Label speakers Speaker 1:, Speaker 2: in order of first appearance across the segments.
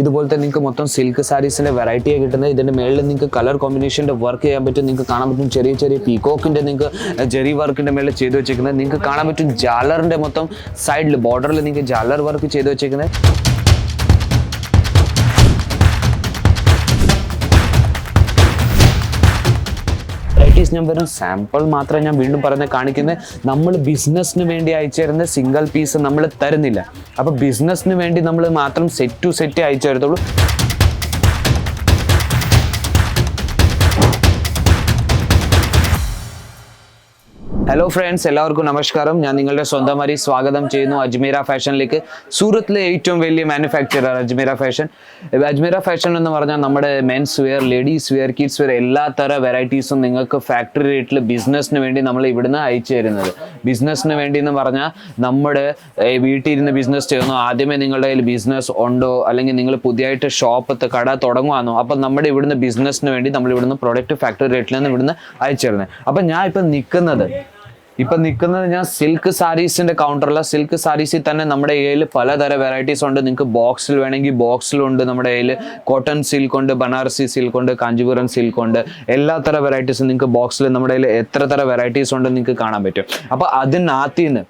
Speaker 1: ഇതുപോലത്തെ നിങ്ങൾക്ക് മൊത്തം സിൽക്ക് സാരീസിന്റെ വെറൈറ്റിയാണ് കിട്ടുന്നത്. ഇതിന്റെ മേളിൽ നിങ്ങൾക്ക് കളർ കോമ്പിനേഷന്റെ വർക്ക് ചെയ്യാൻ പറ്റും. നിങ്ങൾക്ക് കാണാൻ പറ്റും ചെറിയ ചെറിയ പീകോക്കിന്റെ നിങ്ങൾക്ക് ജെറി വർക്കിന്റെ മേളിൽ ചെയ്തു വെച്ചിരിക്കുന്നത് നിങ്ങൾക്ക് കാണാൻ പറ്റും ജാലറിന്റെ മൊത്തം സൈഡിൽ ബോർഡറിൽ നിങ്ങൾക്ക് ജാലർ വർക്ക് ചെയ്തു വെച്ചിരിക്കുന്നത് വെറൈറ്റീസ് ഞാൻ വെറും സാമ്പിൾ മാത്രം ഞാൻ വീണ്ടും പറഞ്ഞ് കാണിക്കുന്നത് നമ്മൾ ബിസിനസ്സിന് വേണ്ടി അയച്ചു തരുന്ന സിംഗിൾ പീസ് നമ്മൾ തരുന്നില്ല. അപ്പോൾ ബിസിനസ്സിന് വേണ്ടി നമ്മൾ മാത്രം സെറ്റ് ടു സെറ്റ് അയച്ചു തരത്തുള്ളൂ. ഹലോ ഫ്രണ്ട്സ് എല്ലാവർക്കും നമസ്കാരം. ഞാൻ നിങ്ങളുടെ സ്വന്തം വരി സ്വാഗതം ചെയ്യുന്നു അജ്മീര ഫാഷനിലേക്ക്. സൂറത്തിലെ ഏറ്റവും വലിയ manufacturer Ajmera fashion. Ajmera fashion എന്ന് പറഞ്ഞാൽ നമ്മുടെ men's wear ladies wear kids wear എല്ലാ തര വെറൈറ്റീസും നിങ്ങൾക്ക് ഫാക്ടറി റേറ്റിൽ ബിസിനസ്സിന് വേണ്ടി നമ്മൾ ഇവിടുന്ന് അയച്ചു തരുന്നത്. ബിസിനസ്സിന് വേണ്ടി എന്ന് പറഞ്ഞാൽ നമ്മുടെ വീട്ടിലിരുന്ന് ബിസിനസ് ചെയ്യുന്നു ആദ്യമേ നിങ്ങളുടെ കയ്യിൽ ബിസിനസ് ഉണ്ടോ? അല്ലെങ്കിൽ നിങ്ങൾ പുതിയതായിട്ട് ഷോപ്പ് കട തുടങ്ങുവാന്നോ? അപ്പം നമ്മുടെ ഇവിടുന്ന് ബിസിനസ്സിന് വേണ്ടി നമ്മൾ ഇവിടുന്ന് പ്രൊഡക്റ്റ് ഫാക്ടറി റേറ്റിൽ നിന്ന് ഇവിടുന്ന് അയച്ചു തരുന്നത്. അപ്പം ഞാൻ ഇപ്പം നിൽക്കുന്നത് ഇപ്പൊ നിൽക്കുന്നത് ഞാൻ സിൽക്ക് സാരീസിന്റെ കൗണ്ടറിലാണ് സിൽക്ക് സാരീസിൽ തന്നെ നമ്മുടെ കയ്യിൽ പലതരം വെറൈറ്റീസ് ഉണ്ട്. നിങ്ങൾക്ക് ബോക്സിൽ വേണമെങ്കിൽ ബോക്സിലുണ്ട് നമ്മുടെ കയ്യിൽ. കോട്ടൺ സിൽക്ക് ഉണ്ട് ബനാറസി സിൽക്ക് ഉണ്ട് കാഞ്ചീപുരം സിൽക്ക് ഉണ്ട്. എല്ലാ തരം വെറൈറ്റീസും നിങ്ങൾക്ക് ബോക്സിൽ നമ്മുടെ കയ്യിൽ എത്ര തരം വെറൈറ്റീസ് ഉണ്ട് നിങ്ങൾക്ക് കാണാൻ പറ്റും. അപ്പൊ അതിനകത്ത് നിന്ന്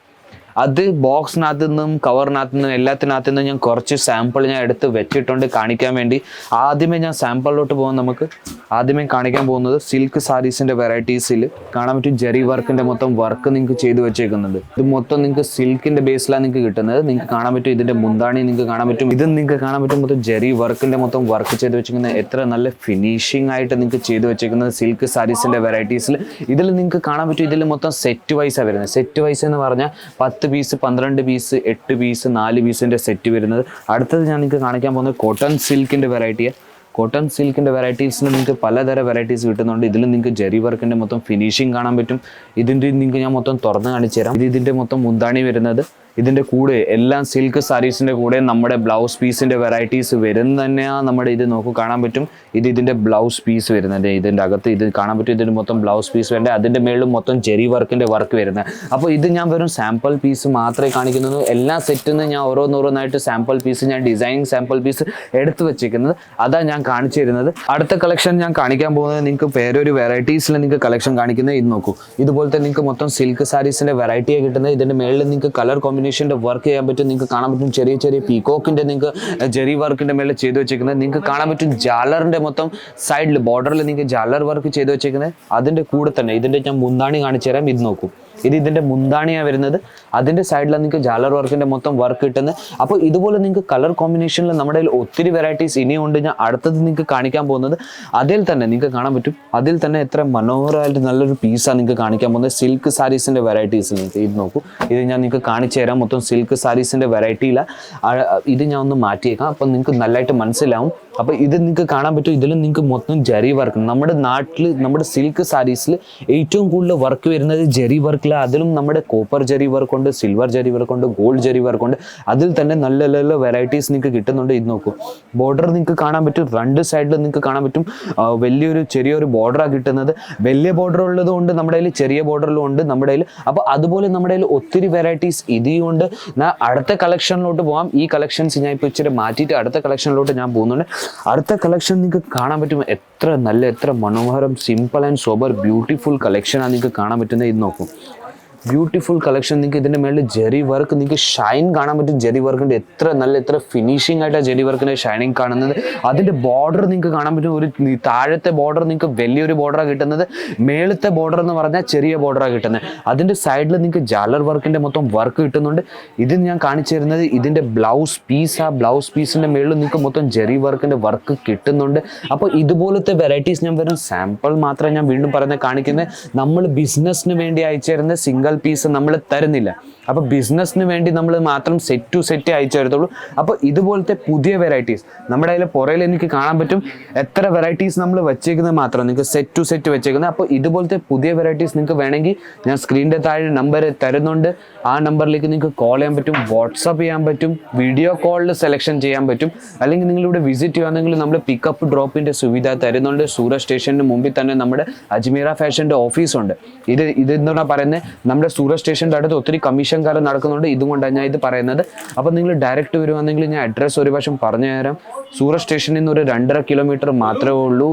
Speaker 1: അത് ബോക്സിനകത്ത് നിന്നും കവറിനകത്ത് നിന്നും എല്ലാത്തിനകത്ത് നിന്നും ഞാൻ കുറച്ച് സാമ്പിൾ ഞാൻ എടുത്ത് വെച്ചിട്ടുണ്ട് കാണിക്കാൻ വേണ്ടി. ആദ്യമേ ഞാൻ സാമ്പിളിലോട്ട് പോകാൻ നമുക്ക് ആദ്യമേ കാണിക്കാൻ പോകുന്നത് സിൽക്ക് സാരീസിന്റെ വെറൈറ്റീസിൽ കാണാൻ പറ്റും ജെറി വർക്കിന്റെ മൊത്തം വർക്ക് നിങ്ങൾക്ക് ചെയ്തു വെച്ചേക്കുന്നുണ്ട്. ഇത് മൊത്തം നിങ്ങൾക്ക് സിൽക്കിന്റെ ബേസിലാണ് നിങ്ങൾക്ക് കിട്ടുന്നത്. നിങ്ങൾക്ക് കാണാൻ പറ്റും ഇതിന്റെ മുന്താണി നിങ്ങൾക്ക് കാണാൻ പറ്റും. ഇത് നിങ്ങൾക്ക് കാണാൻ പറ്റും മൊത്തം ജെറി വർക്കിന്റെ മൊത്തം വർക്ക് ചെയ്ത് വെച്ചിരിക്കുന്നത് എത്ര നല്ല ഫിനിഷിംഗ് ആയിട്ട് നിങ്ങൾക്ക് ചെയ്തു വെച്ചേക്കുന്നത് സിൽക്ക് സാരീസിന്റെ വെറൈറ്റീസിൽ ഇതിൽ നിങ്ങൾക്ക് കാണാൻ പറ്റും ഇതിൽ മൊത്തം സെറ്റ് വൈസാണ് വരുന്നത്. സെറ്റ് വൈസ് എന്ന് പറഞ്ഞാൽ പത്ത് പീസ് പന്ത്രണ്ട് പീസ് എട്ട് പീസ് നാല് പീസിന്റെ സെറ്റ് വരുന്നത്. അടുത്തത് ഞാൻ നിങ്ങൾക്ക് കാണിക്കാൻ പോകുന്നത് കോട്ടൺ സിൽക്കിന്റെ വെറൈറ്റിയാണ് കോട്ടൺ സിൽക്കിന്റെ വെറൈറ്റീസിന് നിങ്ങൾക്ക് പലതരം വെറൈറ്റീസ് കിട്ടുന്നുണ്ട്. ഇതിൽ നിങ്ങൾക്ക് ജെറി വർക്കിന്റെ മൊത്തം ഫിനിഷിങ് കാണാൻ പറ്റും. ഇതിന്റെ നിങ്ങൾക്ക് ഞാൻ മൊത്തം തുറന്ന് കാണിച്ചു തരാം ഇത് ഇതിന്റെ മൊത്തം മുന്താണി വരുന്നത്. ഇതിന്റെ കൂടെ എല്ലാം സിൽക്ക് സാരീസിന്റെ കൂടെ നമ്മുടെ ബ്ലൗസ് പീസിന്റെ വെറൈറ്റീസ് വരുന്ന തന്നെയാണ് നമ്മുടെ ഇത് നോക്കൂ കാണാൻ പറ്റും. ഇത് ഇതിന്റെ ബ്ലൗസ് പീസ് വരുന്നത്. ഇതിന്റെ അകത്ത് ഇത് കാണാൻ പറ്റും. ഇതിന്റെ മൊത്തം ബ്ലൗസ് പീസ് വേണ്ട? അതിന്റെ മേളിൽ മൊത്തം ജെറി വർക്കിന്റെ വർക്ക് വരുന്നത്. അപ്പോൾ ഇത് ഞാൻ വെറും സാമ്പിൾ പീസ് മാത്രമേ കാണിക്കുന്നുള്ളൂ. എല്ലാ സെറ്റിൽ നിന്ന് ഞാൻ ഓരോന്നോരോന്നായിട്ട് സാമ്പിൾ പീസ് ഞാൻ ഡിസൈൻ സാമ്പിൾ പീസ് എടുത്തു വെച്ചിരിക്കുന്നത്. അതാ ഞാൻ കാണിച്ചു തരുന്നത്. അടുത്ത കളക്ഷൻ ഞാൻ കാണിക്കാൻ പോകുന്നത് നിങ്ങൾക്ക് പേരൊരു വെറൈറ്റീസിൽ നിങ്ങൾക്ക് കളക്ഷൻ കാണിക്കുന്നത്. ഇത് നോക്കൂ. ഇതുപോലത്തെ നിങ്ങൾക്ക് മൊത്തം സിൽക്ക് സാരീസിന്റെ വെറൈറ്റിയാണ് കിട്ടുന്നത്. ഇതിന്റെ മേളിൽ നിങ്ങൾക്ക് കളർ കോമ്പിനേഷന്റെ വർക്ക് ചെയ്യാൻ പറ്റും നിങ്ങൾക്ക് കാണാൻ പറ്റും ചെറിയ ചെറിയ പീകോക്കിന്റെ നിങ്ങൾക്ക് ജെറി വർക്കിന്റെ മേലെ ചെയ്തു വെച്ചിരിക്കുന്നത് നിങ്ങൾക്ക് കാണാൻ പറ്റും ജാലറിന്റെ മൊത്തം സൈഡിൽ ബോർഡറിൽ നിങ്ങൾക്ക് ജാലർ വർക്ക് ചെയ്തു വെച്ചിരിക്കുന്നത് അതിന്റെ കൂടെ തന്നെ ഇതിന്റെ ഞാൻ മുന്താണി കാണിച്ചു തരാം ഇത് നോക്കൂ. ഇത് ഇതിന്റെ മുന്താണിയാണ് വരുന്നത്. അതിന്റെ സൈഡിലാണ് നിങ്ങൾക്ക് ജാലർ വർക്കിന്റെ മൊത്തം വർക്ക് കിട്ടുന്നത്. അപ്പോൾ ഇതുപോലെ നിങ്ങൾക്ക് കളർ കോമ്പിനേഷനിൽ നമ്മുടെ ഒത്തിരി വെറൈറ്റീസ് ഇനിയുണ്ട്. ഞാൻ അടുത്തത് നിങ്ങൾക്ക് കാണിക്കാൻ പോകുന്നത്. അതിൽ തന്നെ നിങ്ങൾക്ക് കാണാൻ പറ്റും. അതിൽ തന്നെ എത്ര മനോഹരമായിട്ട് നല്ലൊരു പീസാണ് നിങ്ങൾക്ക് കാണിക്കാൻ പോകുന്നത്. സിൽക്ക് സാരീസിന്റെ വെറൈറ്റീസ് നിങ്ങൾക്ക്. ഇത് നോക്കൂ. ഇത് ഞാൻ നിങ്ങൾക്ക് കാണിച്ചു തരാം. മൊത്തം സിൽക്ക് സാരീസിന്റെ വെറൈറ്റിയിലാണ് ഇത് ഞാൻ ഒന്ന് മാറ്റിയേക്കാം. അപ്പോൾ നിങ്ങൾക്ക് നല്ലതായിട്ട് മനസ്സിലാവും. അപ്പോൾ ഇത് നിങ്ങൾക്ക് കാണാൻ പറ്റും. ഇതിലും നിങ്ങൾക്ക് മൊത്തം ജെറി വർക്ക് നമ്മുടെ നാട്ടിൽ നമ്മുടെ സിൽക്ക് സാരീസിൽ ഏറ്റവും കൂടുതൽ വർക്ക് വരുന്നത് ജെറി വർക്കിലാണ് അതിലും നമ്മുടെ കോപ്പർ ജെറി വർക്ക് ഉണ്ട് സിൽവർ ജെറി വർക്ക് ഉണ്ട് ഗോൾഡ് ജെറി വർക്ക് ഉണ്ട്. അതിൽ തന്നെ നല്ല നല്ല വെറൈറ്റീസ് നിങ്ങൾക്ക് കിട്ടുന്നുണ്ട്. ഇത് നോക്കൂ. ബോർഡർ നിങ്ങൾക്ക് കാണാൻ പറ്റും. രണ്ട് സൈഡിൽ നിങ്ങൾക്ക് കാണാൻ പറ്റും. വലിയൊരു ചെറിയൊരു ബോർഡറാണ് കിട്ടുന്നത്. വലിയ ബോർഡർ ഉള്ളത് കൊണ്ട് നമ്മുടെ കയ്യിൽ ചെറിയ ബോർഡറിലും ഉണ്ട് നമ്മുടെ കയ്യിൽ അപ്പോൾ അതുപോലെ നമ്മുടെ കയ്യിൽ ഒത്തിരി വെറൈറ്റീസ് ഇതുകൊണ്ട് ഞാൻ അടുത്ത കളക്ഷനിലോട്ട് പോകാം ഈ കളക്ഷൻസ് ഞാൻ ഇപ്പോൾ ഇച്ചിരി മാറ്റിയിട്ട് അടുത്ത കളക്ഷനിലോട്ട് ഞാൻ പോകുന്നുണ്ട്. അടുത്ത കളക്ഷൻ നിങ്ങൾക്ക് കാണാൻ പറ്റും. എത്ര നല്ല എത്ര മനോഹരം സിമ്പിൾ ആൻഡ് സോബർ ബ്യൂട്ടിഫുൾ കളക്ഷനാണ് നിങ്ങൾക്ക് കാണാൻ പറ്റുന്നത്. ഇത് നോക്കും. ബ്യൂട്ടിഫുൾ കളക്ഷൻ നിങ്ങൾക്ക് ഇതിന്റെ മേളിൽ ജെറി വർക്ക് നിങ്ങൾക്ക് ഷൈൻ കാണാൻ പറ്റും. ജെറി വർക്കിന്റെ എത്ര നല്ല എത്ര ഫിനിഷിംഗ് ആയിട്ടാണ് ജെറി വർക്കിന്റെ ഷൈനിങ് കാണുന്നത്. അതിന്റെ ബോർഡർ നിങ്ങൾക്ക് കാണാൻ പറ്റും. ഒരു താഴത്തെ ബോർഡർ നിങ്ങൾക്ക് വലിയൊരു ബോർഡറാണ് കിട്ടുന്നത്. മേളത്തെ ബോർഡർ എന്ന് പറഞ്ഞാൽ ചെറിയ ബോർഡറാണ് കിട്ടുന്നത്. അതിന്റെ സൈഡിൽ നിങ്ങൾക്ക് ജാലർ വർക്കിന്റെ മൊത്തം വർക്ക് കിട്ടുന്നുണ്ട്. ഇത് ഞാൻ കാണിച്ചു തരുന്നത്. ഇതിന്റെ ബ്ലൗസ് പീസ് ആ. ബ്ലൗസ് പീസിന്റെ മേളിൽ നിങ്ങൾക്ക് മൊത്തം ജെറി വർക്കിന്റെ വർക്ക് കിട്ടുന്നുണ്ട്. അപ്പോൾ ഇതുപോലത്തെ വെറൈറ്റീസ് ഞാൻ വരും സാമ്പിൾ മാത്രമേ ഞാൻ വീണ്ടും പറഞ്ഞ് കാണിക്കുന്നത്. നമ്മൾ ബിസിനസ്സിന് വേണ്ടി അയച്ചു തരുന്ന സിംഗിൾ പീസ് നമ്മൾ തരുന്നില്ല. അപ്പോൾ ബിസിനസ്സിന് വേണ്ടി നമ്മൾ മാത്രം സെറ്റ് ടു സെറ്റ് അയച്ചു തരത്തുള്ളൂ അപ്പോൾ ഇതുപോലത്തെ പുതിയ വെറൈറ്റീസ് നമ്മുടെ അതിൽ പുറയിൽ എനിക്ക് കാണാൻ പറ്റും. എത്ര വെറൈറ്റീസ് നമ്മൾ വെച്ചേക്കുന്നത് മാത്രം. നിങ്ങൾക്ക് സെറ്റ് ടു സെറ്റ് വെച്ചേക്കുന്നത്. അപ്പോൾ ഇതുപോലത്തെ പുതിയ വെറൈറ്റീസ് നിങ്ങൾക്ക് വേണമെങ്കിൽ ഞാൻ സ്ക്രീനിന്റെ താഴെ നമ്പർ തരുന്നുണ്ട്. ആ നമ്പറിലേക്ക് നിങ്ങൾക്ക് കോൾ ചെയ്യാൻ പറ്റും. വാട്സപ്പ് ചെയ്യാൻ പറ്റും. വീഡിയോ കോളിൽ സെലക്ഷൻ ചെയ്യാൻ പറ്റും. അല്ലെങ്കിൽ നിങ്ങൾ ഇവിടെ വിസിറ്റ് ചെയ്യുകയാണെങ്കിൽ നമ്മൾ പിക്കപ്പ് ഡ്രോപ്പിന്റെ സുവിധ തരുന്നുണ്ട്. സൂറത്ത് സ്റ്റേഷന് മുമ്പിൽ തന്നെ നമ്മുടെ അജ്മീറ ഫാഷന്റെ ഓഫീസുണ്ട് ഇത് ഇത് എന്താണ് പറയുന്നത് നമ്മുടെ നമ്മുടെ സൂറത്ത് സ്റ്റേഷന്റെ അടുത്ത് ഒത്തിരി കമ്മീഷൻകാർ നടക്കുന്നുണ്ട്. ഇതുകൊണ്ടാണ് ഞാൻ ഇത് പറയുന്നത്. അപ്പോൾ നിങ്ങൾ ഡയറക്റ്റ് വരുവാണെങ്കിൽ ഞാൻ അഡ്രസ്സ് ഒരു വശം പറഞ്ഞു തരാം. സൂറത്ത് സ്റ്റേഷനിൽ നിന്ന് ഒരു രണ്ടര കിലോമീറ്റർ മാത്രമേ ഉള്ളൂ.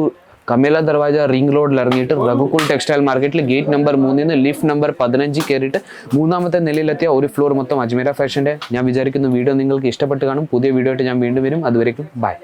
Speaker 1: കമേല ദർവാജ റിംഗ് റോഡിൽ ഇറങ്ങിയിട്ട് റഘുകുൽ ടെക്സ്റ്റൈൽ മാർക്കറ്റിൽ ഗേറ്റ് നമ്പർ മൂന്നിൽ നിന്ന് ലിഫ്റ്റ് നമ്പർ പതിനഞ്ച് കയറിയിട്ട് മൂന്നാമത്തെ നിലയിലെത്തിയ ഒരു ഫ്ലോർ മൊത്തം അജ്മീര ഫാഷന്റെ. ഞാൻ വിചാരിക്കുന്ന വീഡിയോ നിങ്ങൾക്ക് ഇഷ്ടപ്പെട്ട് കാണും. പുതിയ വീഡിയോ ആയിട്ട് ഞാൻ വീണ്ടും വരും. അതുവരേക്കും ബൈ.